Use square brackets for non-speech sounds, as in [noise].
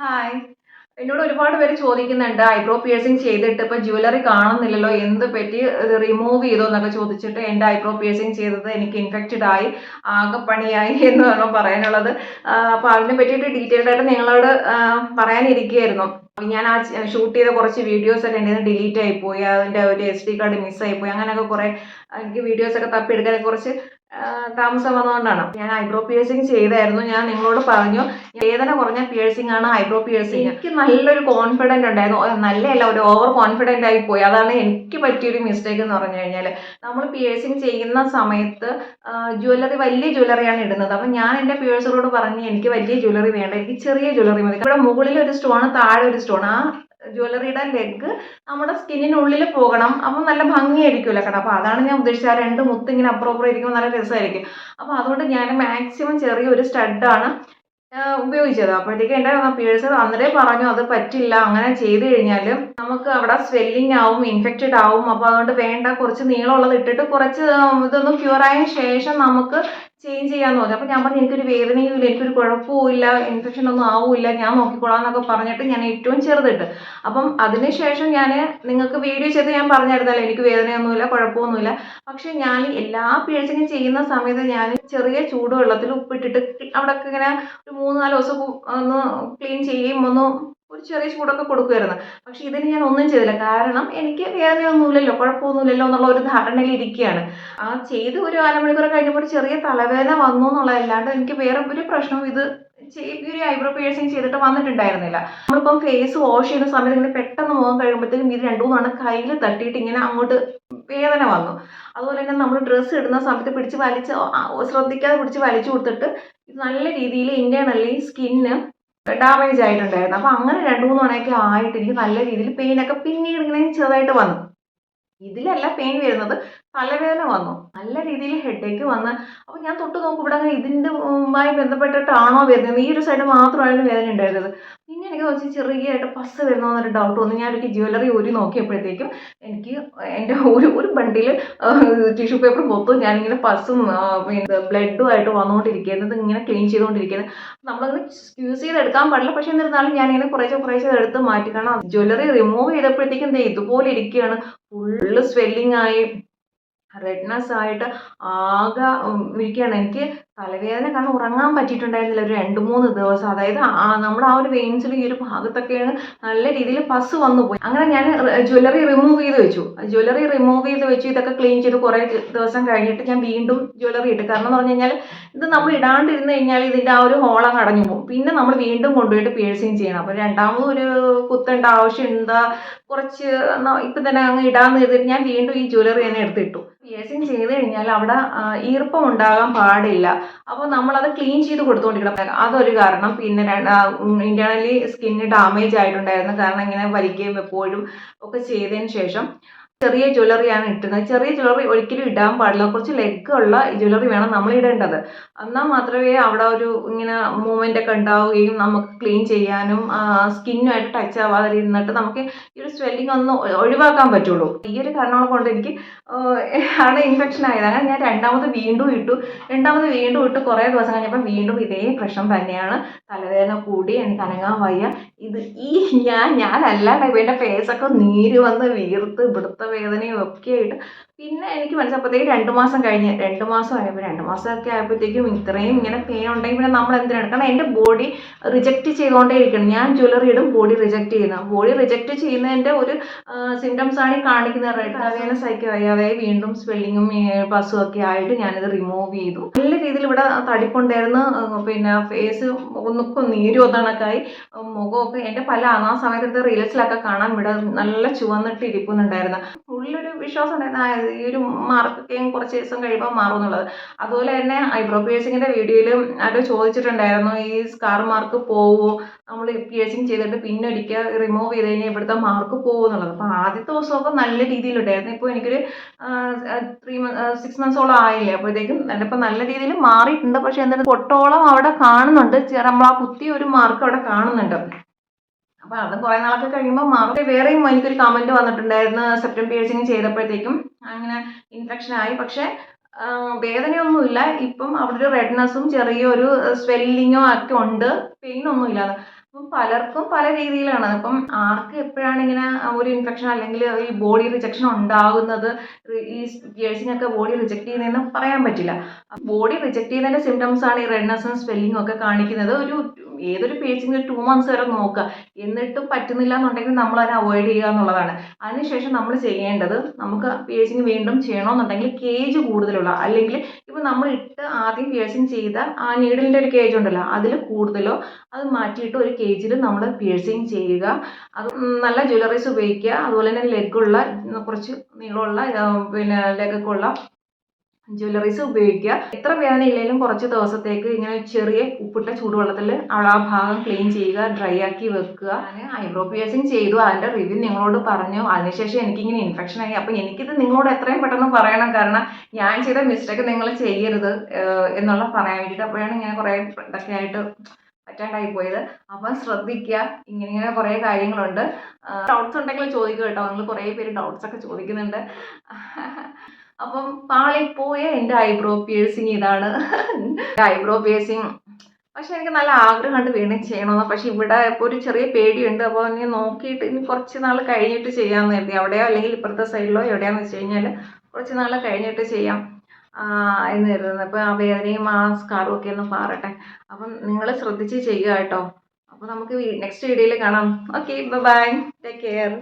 Hi എന്നോട് ഒരുപാട് പേര് ചോദിക്കുന്നുണ്ട്. ഐബ്രോ പിയേഴ്സിംഗ് ചെയ്തിട്ട് ഇപ്പൊ ജ്വല്ലറി കാണുന്നില്ലല്ലോ. എന്ത് പറ്റി? ഇത് റിമൂവ് ചെയ്തോ എന്നൊക്കെ ചോദിച്ചിട്ട് എന്റെ ഐബ്രോ പിയേഴ്സിംഗ് ചെയ്തത് എനിക്ക് ഇൻഫെക്റ്റഡ് ആയി. ആകെ പണിയായി എന്ന് വേണം പറയാനുള്ളത് അപ്പൊ അതിനെ പറ്റിയിട്ട് ഡീറ്റെയിൽഡ് ആയിട്ട് നിങ്ങളോട് പറയാനിരിക്കുകയായിരുന്നു. ഞാൻ ആ ഷൂട്ട് ചെയ്ത കുറച്ച് വീഡിയോസ് ഒക്കെ എന്റെ ഡിലീറ്റ് ആയിപ്പോയി. അതിന്റെ ഒരു എസ് ഡി കാർഡ് മിസ്സായിപ്പോയി അങ്ങനെയൊക്കെ കുറേ എനിക്ക് വീഡിയോസ് ഒക്കെ തപ്പിയെടുക്കാൻ കുറച്ച് താമസം വന്നതുകൊണ്ടാണ്. ഞാൻ ഐബ്രോ പിയേഴ്സിങ് ചെയ്തായിരുന്നു. ഞാൻ നിങ്ങളോട് പറഞ്ഞു വേദന കുറഞ്ഞ പിയേഴ്സിംഗ് ആണ് ഐബ്രോ പിയേഴ്സിംഗ് എനിക്ക് നല്ലൊരു കോൺഫിഡന്റ് ഉണ്ടായിരുന്നു. നല്ലതല്ല ഒരു ഓവർ കോൺഫിഡന്റ് ആയി പോയി. അതാണ് എനിക്ക് പറ്റിയൊരു മിസ്റ്റേക്ക് എന്ന് പറഞ്ഞു കഴിഞ്ഞാൽ നമ്മൾ പിയേഴ്സിംഗ് ചെയ്യുന്ന സമയത്ത് ജ്വല്ലറി വലിയ ജ്വല്ലറിയാണ് ഇടുന്നത്. അപ്പം ഞാൻ എന്റെ പിയേഴ്സറോട് പറഞ്ഞു എനിക്ക് വലിയ ജ്വല്ലറി വേണ്ട. എനിക്ക് ചെറിയ ജ്വല്ലറി മതി. ഇവിടെ മുകളിൽ ഒരു സ്റ്റോൺ താഴെ ഒരു സ്റ്റോൺ ആ ജ്വല്ലറിയുടെ ലെഗ് നമ്മുടെ സ്കിന്നിനുള്ളിൽ പോകണം. അപ്പം നല്ല ഭംഗിയായിരിക്കുമല്ലോ കേട്ടോ അപ്പോൾ അതാണ് ഞാൻ ഉദ്ദേശിച്ചത്. ആ രണ്ട് മുത്ത് ഇങ്ങനെ അപ്പുറം ഇരിക്കുമ്പോൾ നല്ല രസമായിരിക്കും. അപ്പോൾ അതുകൊണ്ട് ഞാൻ മാക്സിമം ചെറിയൊരു സ്റ്റഡാണ് ഉപയോഗിച്ചത്. അപ്പോഴത്തേക്ക് എന്റെ പിയേഴ്സ് അന്നേരം പറഞ്ഞു അത് പറ്റില്ല. അങ്ങനെ ചെയ്ത് കഴിഞ്ഞാൽ നമുക്ക് അവിടെ സ്വെല്ലിംഗ് ആവും ഇൻഫെക്റ്റഡ് ആവും. അപ്പോൾ അതുകൊണ്ട് വേണ്ട കുറച്ച് നീളമുള്ളത് ഇട്ടിട്ട് കുറച്ച് ഇതൊന്ന് ക്യൂർ ആയതിനു ശേഷം നമുക്ക് ചേഞ്ച് ചെയ്യാന്ന് പറഞ്ഞു. അപ്പം ഞാൻ പറഞ്ഞു എനിക്കൊരു വേദനയും ഇല്ല എനിക്കൊരു കുഴപ്പമില്ല ഇൻഫെക്ഷൻ ഒന്നും ആവില്ല ഞാൻ നോക്കിക്കോളാം എന്നൊക്കെ പറഞ്ഞിട്ട് ഞാൻ ഏറ്റവും ചെറുതിട്ട്. അപ്പം അതിനുശേഷം ഞാൻ നിങ്ങൾക്ക് വീഡിയോ ചെയ്ത് ഞാൻ പറഞ്ഞായിരുന്നല്ലോ എനിക്ക് വേദനയൊന്നുമില്ല കുഴപ്പമൊന്നുമില്ല. പക്ഷെ ഞാൻ എല്ലാ പിഴച്ചിങ്ങും ചെയ്യുന്ന സമയത്ത് ഞാൻ ചെറിയ ചൂടുവെള്ളത്തിൽ ഉപ്പിട്ടിട്ട് അവിടെ ഇങ്ങനെ ഒരു മൂന്ന് നാല് ദിവസം ഒന്ന് ക്ലീൻ ചെയ്യുകയും ഒന്ന് ഒരു ചെറിയ ചൂടൊക്കെ കൊടുക്കുമായിരുന്നു പക്ഷെ ഇതിന് ഞാൻ ഒന്നും ചെയ്തില്ല. കാരണം എനിക്ക് വേദനയൊന്നുമില്ലല്ലോ കുഴപ്പമൊന്നുമില്ലല്ലോ എന്നുള്ള ഒരു ധാരണയിൽ ഇരിക്കുകയാണ്. ആ ചെയ്ത് ഒരു അരമണിക്കൂർ കഴിഞ്ഞപ്പോൾ ഒരു ചെറിയ തലവേദന വന്നു എന്നുള്ളതല്ലാണ്ട് എനിക്ക് വേറെ ഒരു പ്രശ്നവും ഇത് ഒരു ഐബ്രോ പിയേഴ്സിങ് ചെയ്തിട്ട് വന്നിട്ടുണ്ടായിരുന്നില്ല. നമ്മളിപ്പം ഫേസ് വാഷ് ചെയ്യുന്ന സമയത്ത് ഇങ്ങനെ പെട്ടെന്ന് മുഖം കഴിയുമ്പോഴത്തേക്കും ഇത് രണ്ടു മൂന്നാണ് കയ്യിൽ തട്ടിയിട്ട് ഇങ്ങനെ അങ്ങോട്ട് വേദന വന്നു. അതുപോലെ തന്നെ നമ്മൾ ഡ്രസ്സ് ഇടുന്ന സമയത്ത് പിടിച്ച് വലിച്ച് ശ്രദ്ധിക്കാതെ പിടിച്ച് വലിച്ചു കൊടുത്തിട്ട് ഇത് നല്ല രീതിയിൽ ഇന്റേണലി സ്കിന്ന് ഡാമേജ് ആയിട്ടുണ്ടായിരുന്നു. അപ്പോൾ അങ്ങനെ രണ്ട് മൂന്ന് തവണയൊക്കെ ആയിട്ട് എനിക്ക് നല്ല രീതിയിൽ പെയിനൊക്കെ പിന്നീട് ഇങ്ങനെ ചെറുതായിട്ട് വന്നു. ഇതിലല്ല പെയിൻ വരുന്നത് തലവേദന വന്നു. നല്ല രീതിയിൽ ഹെഡേക്ക് വന്ന്. അപ്പോൾ ഞാൻ തൊട്ട് നോക്കും ഇവിടെ അങ്ങനെ ഇതിന്റെ ബന്ധപ്പെട്ടിട്ടാണോ വരുന്നത്? ഈ ഒരു സൈഡ് മാത്രമായിരുന്നു വേദന ഉണ്ടായിരുന്നത്. പിന്നെ എനിക്ക് കുറച്ച് ചെറിയതായിട്ട് പസ് വരുന്നോ എന്നൊരു ഡൗട്ട് വന്നു. ഞാൻ എനിക്ക് ജ്വല്ലറി ഊരി നോക്കിയപ്പോഴത്തേക്കും എനിക്ക് എന്റെ ഒരു ഒരു ബണ്ടിൽ ടിഷ്യൂ പേപ്പർ മൊത്തം ഞാനിങ്ങനെ പസും ആ, പിന്നെ ബ്ലഡും ആയിട്ട് വന്നുകൊണ്ടിരിക്കുന്നത് ഇങ്ങനെ ക്ലീൻ ചെയ്തുകൊണ്ടിരിക്കുന്നത് നമ്മളങ്ങനെ സ്ക്യൂസ് ചെയ്ത് എടുക്കാൻ പാടില്ല. പക്ഷെ എന്നിരുന്നാലും ഞാനിങ്ങനെ കുറേശ്ശെ കുറേശ്ശെ എടുത്ത് മാറ്റി. കാരണം ജ്വല്ലറി റിമൂവ് ചെയ്തപ്പോഴത്തേക്കും ദേ ഇതുപോലെ ഇരിക്കുകയാണ്. ഫുള്ള് സ്വെല്ലിംഗ് ആയി റെഡ്നെസ് ആയിട്ട് ആകെ ഇരിക്കുകയാണ്. എനിക്ക് തലവേദന കാരണം ഉറങ്ങാൻ പറ്റിയിട്ടുണ്ടായിരുന്നില്ല. ഒരു രണ്ട് മൂന്ന് ദിവസം. അതായത് ആ നമ്മുടെ ആ ഒരു വെയിൻസിൽ ഈ ഒരു ഭാഗത്തൊക്കെയാണ് നല്ല രീതിയിൽ പസ് വന്നു പോയി. അങ്ങനെ ഞാൻ ജ്വല്ലറി റിമൂവ് ചെയ്ത് വെച്ചു. ജ്വല്ലറി റിമൂവ് ചെയ്ത് വെച്ചു. ഇതൊക്കെ ക്ലീൻ ചെയ്ത് കുറേ ദിവസം കഴിഞ്ഞിട്ട് ഞാൻ വീണ്ടും ജ്വല്ലറി ഇട്ടു. കാരണം എന്ന് പറഞ്ഞു കഴിഞ്ഞാൽ ഇത് നമ്മൾ ഇടാണ്ടിരുന്ന് കഴിഞ്ഞാൽ ഇതിന്റെ ആ ഒരു അങ്ങ് അടഞ്ഞു പോകും. പിന്നെ നമ്മൾ വീണ്ടും കൊണ്ടുപോയിട്ട് പേഴ്സിങ് ചെയ്യണം. അപ്പോൾ രണ്ടാമത് ഒരു കുത്തേണ്ട ആവശ്യം എന്താ? കുറച്ച് ഇപ്പം തന്നെ അങ്ങ് ഇടാന്ന് ചെയ്തിട്ട് ഞാൻ വീണ്ടും ഈ ജ്വല്ലറി തന്നെ എടുത്തിട്ടു. പിയേഴ്സിങ് ചെയ്ത് കഴിഞ്ഞാൽ അവിടെ ഈർപ്പം ഉണ്ടാകാൻ പാടില്ല. അപ്പോൾ നമ്മളത് ക്ലീൻ ചെയ്ത് കൊടുത്തുകൊണ്ടിരിക്കണം അതൊരു കാരണം. പിന്നെ ഇന്റേണലി സ്കിന്ന് ഡാമേജ് ആയിട്ടുണ്ടായിരുന്നു. കാരണം ഇങ്ങനെ വലിക്കുകയും എപ്പോഴും ഒക്കെ ചെയ്തതിന് ശേഷം. ചെറിയ ജ്വല്ലറിയാണ് ഇട്ടുന്നത്. ചെറിയ ജ്വല്ലറി ഒരിക്കലും ഇടാൻ പാടില്ല. കുറച്ച് ലെഗ് ഉള്ള ജ്വല്ലറി വേണം നമ്മൾ ഇടേണ്ടത്. എന്നാൽ മാത്രമേ അവിടെ ഒരു ഇങ്ങനെ മൂവ്മെന്റ് ഒക്കെ ഉണ്ടാവുകയും നമുക്ക് ക്ലീൻ ചെയ്യാനും സ്കിന്നുമായിട്ട് ടച്ച് ആവാതെ ഇരുന്നിട്ട് നമുക്ക് ഈ ഒരു സ്വെല്ലിംഗ് ഒന്ന് ഒഴിവാക്കാൻ പറ്റുള്ളൂ. ഈ ഒരു കാരണങ്ങൾ കൊണ്ട് എനിക്ക് ആണ് ഇൻഫെക്ഷൻ ആയത്. അങ്ങനെ ഞാൻ രണ്ടാമത് വീണ്ടും ഇട്ടു. രണ്ടാമത് വീണ്ടും ഇട്ട് കുറേ ദിവസം കഴിഞ്ഞപ്പോൾ വീണ്ടും ഇതേ പ്രശ്നം തന്നെയാണ്. തലവേദന കൂടി എനിക്ക് അനങ്ങാൻ വയ്യ. ഇത് ഈ ഞാൻ ഞാനല്ല എന്റെ ഫേസൊക്കെ നീര് വന്ന് വീർത്ത് ഇവിടുത്തെ വേദനയും ഒക്കെ ആയിട്ട് പിന്നെ എനിക്ക് മനസ്സിലപ്പോഴത്തേക്ക് രണ്ട് മാസം കഴിഞ്ഞ് രണ്ട് മാസം ആയപ്പോൾ രണ്ട് മാസമൊക്കെ ആയപ്പോഴത്തേക്കും ഇത്രയും ഇങ്ങനെ പെയിൻ ഉണ്ടെങ്കിൽ പിന്നെ നമ്മൾ എന്തിനാണ്? കാരണം എന്റെ ബോഡി റിജക്റ്റ് ചെയ്തുകൊണ്ടേ ഇരിക്കണം ഞാൻ ജ്വല്ലറി ഇടും ബോഡി റിജക്റ്റ് ചെയ്യുന്ന. ബോഡി റിജക്റ്റ് ചെയ്യുന്നതിന്റെ ഒരു സിംറ്റംസ് ആണ് ഈ കാണിക്കുന്നത്. തലവേദന സഹിക്കുക വയ്യാതെ വീണ്ടും സ്വെല്ലിങ്ങും പസും ഒക്കെ ആയിട്ട് ഞാനിത് റിമൂവ് ചെയ്തു. നല്ല രീതിയിൽ ഇവിടെ തടിപ്പുണ്ടായിരുന്നു. പിന്നെ ഫേസ് ഒന്നൊക്കെ നീര് ഒന്നണക്കായി. മുഖമൊക്കെ എന്റെ പല ആ സമയത്ത് റീൽസിലൊക്കെ കാണാൻ ഇവിടെ നല്ല ചുവന്നിട്ട് ഇരിക്കുന്നുണ്ടായിരുന്നു ഉള്ളൊരു വിശ്വാസം ഉണ്ടായിരുന്നു. ഈ ഒരു മാർക്കൊക്കെ കുറച്ച് ദിവസം കഴിയുമ്പോൾ മാറും എന്നുള്ളത് അതുപോലെ തന്നെ ഐബ്രോ പിയേഴ്സിങ്ങിന്റെ വീഡിയോയിലും ആരോ ചോദിച്ചിട്ടുണ്ടായിരുന്നു ഈ സ്കാർ മാർക്ക് പോവോ? നമ്മൾ പിയേഴ്സിങ് ചെയ്തിട്ട് പിന്നെ ഒരിക്കൽ റിമൂവ് ചെയ്ത് കഴിഞ്ഞാൽ ഇവിടുത്തെ മാർക്ക് പോകും എന്നുള്ളത്. അപ്പോൾ ആദ്യത്തെ ദിവസമൊക്കെ നല്ല രീതിയിലുണ്ടായിരുന്നു. ഇപ്പോൾ എനിക്കൊരു ത്രീ സിക്സ് മന്ത്സോളം ആയില്ലേ? അപ്പോഴത്തേക്കും ഇപ്പം നല്ല രീതിയിൽ മാറിയിട്ടുണ്ട്. പക്ഷേ എന്തായാലും പൊട്ടോളം അവിടെ കാണുന്നുണ്ട്. നമ്മൾ ആ കുത്തിയ ഒരു മാർക്ക് അവിടെ കാണുന്നുണ്ട്. അപ്പൊ അത് കുറെ നാളൊക്കെ കഴിയുമ്പോൾ മാറും. വേറെയും എനിക്കൊരു കമന്റ് വന്നിട്ടുണ്ടായിരുന്നു. സെപ്റ്റം പിയേഴ്സിങ് ചെയ്തപ്പോഴത്തേക്കും അങ്ങനെ ഇൻഫെക്ഷൻ ആയി. പക്ഷെ വേദനയൊന്നുമില്ല ഇപ്പം അവിടെ ഒരു റെഡ്നെസ്സും ചെറിയൊരു സ്വെല്ലിങ്ങോ ഒക്കെ ഉണ്ട്. ഇല്ലാതെ. ഇപ്പം പലർക്കും പല രീതിയിലാണ്. അപ്പം ആർക്ക് എപ്പോഴാണ് ഇങ്ങനെ ഒരു ഇൻഫെക്ഷൻ അല്ലെങ്കിൽ ഈ ബോഡി റിജക്ഷൻ ഉണ്ടാകുന്നത്? ഈ പിയേഴ്സിംഗ് ഒക്കെ ബോഡി റിജക്ട് ചെയ്യുന്നതെന്ന് പറയാൻ പറ്റില്ല. ബോഡി റിജക്ട് ചെയ്യുന്നതിന്റെ സിംറ്റംസ് ആണ് ഈ റെഡ്നെസ്സും സ്വെല്ലിങ്ങും ഒക്കെ കാണിക്കുന്നത്. ഒരു ഏതൊരു പേഴ്സിംഗ് ടു മന്ത്സ് വരെ നോക്കുക. എന്നിട്ടും പറ്റുന്നില്ല എന്നുണ്ടെങ്കിൽ നമ്മൾ അതിനെ അവോയ്ഡ് ചെയ്യുക എന്നുള്ളതാണ്. അതിനുശേഷം നമ്മൾ ചെയ്യേണ്ടത് നമുക്ക് പേജിങ് വീണ്ടും ചെയ്യണമെന്നുണ്ടെങ്കിൽ കേജ് കൂടുതലുള്ള അല്ലെങ്കിൽ ഇപ്പോൾ നമ്മൾ ഇട്ട് ആദ്യം പേഴ്സിങ് ചെയ്ത ആ നീഡിലിന്റെ ഒരു കേജ് ഉണ്ടല്ലോ അതിൽ കൂടുതലോ അത് മാറ്റിയിട്ട് ഒരു കേജിൽ നമ്മൾ പേഴ്സിങ് ചെയ്യുക. അത് നല്ല ജ്വല്ലറീസ് ഉപയോഗിക്കുക. അതുപോലെ തന്നെ ലെഗുള്ള കുറച്ച് നീളമുള്ള പിന്നെ ലെഗൊക്കെ ഉള്ള ജ്വല്ലറീസ് ഉപയോഗിക്കുക. എത്ര വേദന ഇല്ലെങ്കിലും കുറച്ച് ദിവസത്തേക്ക് ഇങ്ങനെ ചെറിയ ഉപ്പിട്ട ചൂടുവെള്ളത്തിൽ അവിടെ ആ ഭാഗം ക്ലീൻ ചെയ്യുക ഡ്രൈ ആക്കി വെക്കുക. ഞാൻ ഐബ്രോ പിയേഴ്സിങ് ചെയ്തു. അതിന്റെ റിവ്യൂ നിങ്ങളോട് പറഞ്ഞു. അതിനുശേഷം എനിക്ക് ഇങ്ങനെ ഇൻഫെക്ഷൻ ആയി. അപ്പോൾ എനിക്കിത് നിങ്ങളോട് എത്രയും പെട്ടെന്ന് പറയണം. കാരണം ഞാൻ ചെയ്ത മിസ്റ്റേക്ക് നിങ്ങൾ ചെയ്യരുത് എന്നുള്ള പറയാൻ വേണ്ടിയിട്ട് അപ്പോഴാണ് ഇങ്ങനെ കുറേ ഇതൊക്കെ ആയിട്ട് പറ്റാണ്ടായി പോയത്. അപ്പം ശ്രദ്ധിക്കുക. ഇങ്ങനെ ഇങ്ങനെ കുറേ കാര്യങ്ങളുണ്ട്. ഡൗട്ട്സ് ഉണ്ടെങ്കിൽ ചോദിക്കുക കേട്ടോ. നിങ്ങൾ കുറേ പേര് ഡൗട്ട്സ് ഒക്കെ ചോദിക്കുന്നുണ്ട്. [laughs] അപ്പം പോയ എന്റെ ഐബ്രോ പിയേഴ്സിങ് ഇതാണ്. ഐബ്രോ പിയേഴ്സിങ് പക്ഷെ എനിക്ക് നല്ല ആഗ്രഹമുണ്ട് വീണ്ടും ചെയ്യണമെന്ന്. പക്ഷെ ഇവിടെ ഇപ്പോൾ ഒരു ചെറിയ പേടിയുണ്ട്. അപ്പോൾ ഇനി നോക്കിയിട്ട് ഇനി കുറച്ച് നാൾ കഴിഞ്ഞിട്ട് ചെയ്യാമെന്ന് കരുതി. അവിടെയോ അല്ലെങ്കിൽ ഇപ്പുറത്തെ സൈഡിലോ എവിടെയാണെന്ന് വെച്ച് കഴിഞ്ഞാൽ കുറച്ച് നാൾ കഴിഞ്ഞിട്ട് ചെയ്യാം എന്ന് കരുതുന്നത് അപ്പോൾ ആ വേദനയും ആ സ്കാറും ഒക്കെ ഒന്ന് മാറട്ടെ. അപ്പം നിങ്ങൾ ശ്രദ്ധിച്ച് ചെയ്യുക കേട്ടോ. അപ്പോൾ നമുക്ക് നെക്സ്റ്റ് വീഡിയോയിൽ കാണാം. Okay bye take care